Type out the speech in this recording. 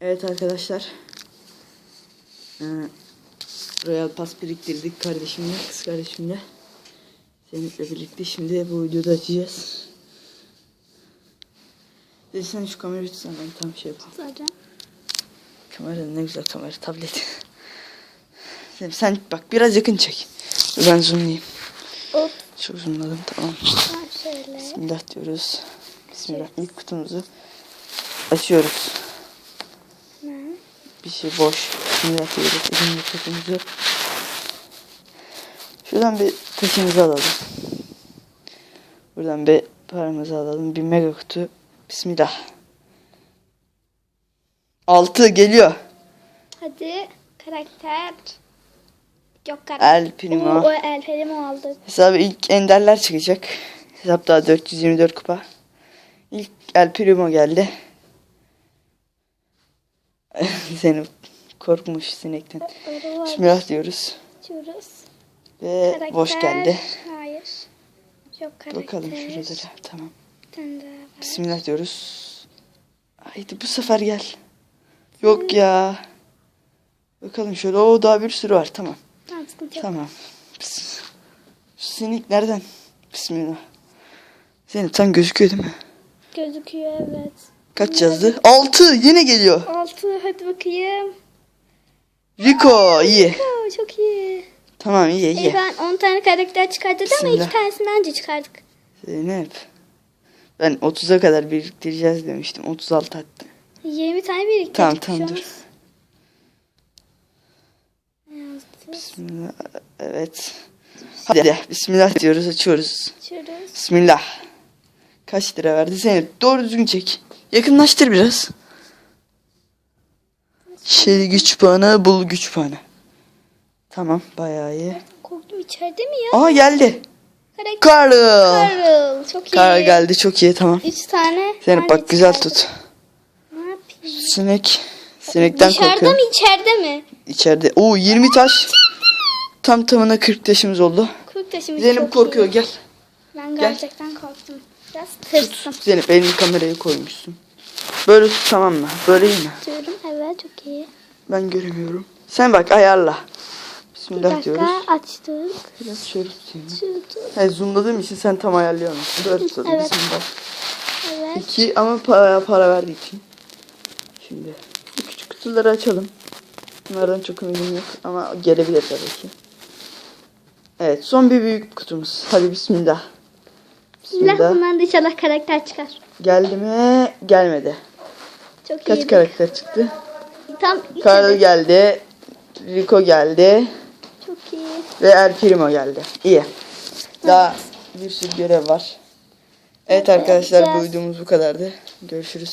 Evet arkadaşlar. Ee, Royal Pass biriktirdik kardeşimle, kız kardeşimle. Zeynep'le birlikte şimdi bu videoda açacağız. Dedi sen şu kamerayı tutsana ben tam şey yapayım. Zaten. Kamera ne güzel kamera tablet. Zeynep sen bak biraz yakın çek. Ben zoomlayayım. Hop. Çok zoomladım tamam. Şöyle. Bismillah diyoruz. Bismillah. İlk kutumuzu açıyoruz. Bir şey boş. Bismillah diyoruz. İkinci kutumuzu. Şuradan bir taşımızı alalım. Buradan bir paramızı alalım. Bir mega kutu. Bismillah. Altı geliyor. Hadi karakter. Yok karakter. El Primo. O El Primo aldık. Hesabı ilk enderler çıkacak. Hesap daha 424 kupa. İlk El Primo geldi. Zeynep korkmuş sinekten. Bismillah diyoruz. Açıyoruz. Ve Karakter. boş geldi. Hayır. Yok karakter. Bakalım şuralara. Tamam. Bismillah diyoruz. Haydi bu sefer gel. Yok ya. Bakalım şöyle. O daha bir sürü var. Tamam. Tamam. Tamam. Sinek nereden? Bismillah. Zeynep tam gözüküyor değil mi? Gözüküyor evet. Kaç yazdı? 6 yine geliyor. Altı hadi bakayım. Rico iyi. Oo, çok iyi. Tamam iyi İyi iyi. ben 10 tane karakter çıkarttık ama iki tanesini önce çıkardık. Zeynep. Ben 30'a kadar biriktireceğiz demiştim. 36 hatta. 20 tane biriktirdik. Tamam, şu tamam, dur. Bismillah. Evet. Hadi bismillah diyoruz açıyoruz. Açıyoruz. Bismillah. Kaç lira verdi Zeynep? Doğru düzgün çek. Yakınlaştır biraz. Şey güç puanı, bul güç puanı. Tamam bayağı iyi. Korktum içeride mi ya? Aa geldi. Karakter. Karl. Carl. Çok iyi. Kar geldi çok iyi tamam. 3 tane. Zeynep bak güzel tut. Ne yapayım? Sinek. Sinekten Dışarıda korkuyorum. mı içeride mi? İçeride. Oo 20 taş. Tam tamına 40 taşımız oldu. Kurt taşımız Zeynep çok korkuyor iyi. gel. Ben Gel. gerçekten korktum. Biraz tırstım. Zeynep elini kameraya koymuşsun. Böyle tut tamam mı? Böyle iyi mi? Diyorum evet çok iyi. Ben göremiyorum. Sen bak ayarla. Bir Bismillah dakika diyoruz. açtık. Biraz şöyle tutayım. Şurada. He, zoomladığım için sen tam ayarlayamıyorsun. Böyle tutalım. Evet. Bismillah. Evet. İki ama para, para verdiği için. Şimdi bu küçük kutuları açalım. Bunlardan çok eminim yok ama gelebilir tabii ki. Evet son bir büyük kutumuz. Hadi bismillah. Bismillah Bismillah. bundan da inşallah karakter çıkar. Geldi mi? Gelmedi. Çok Kaç iyi. karakter çıktı? Tam Carl içeride. geldi. Rico geldi. Çok iyi. Ve El Primo geldi. İyi. Daha bir sürü görev var. Evet arkadaşlar bu videomuz bu kadardı. Görüşürüz.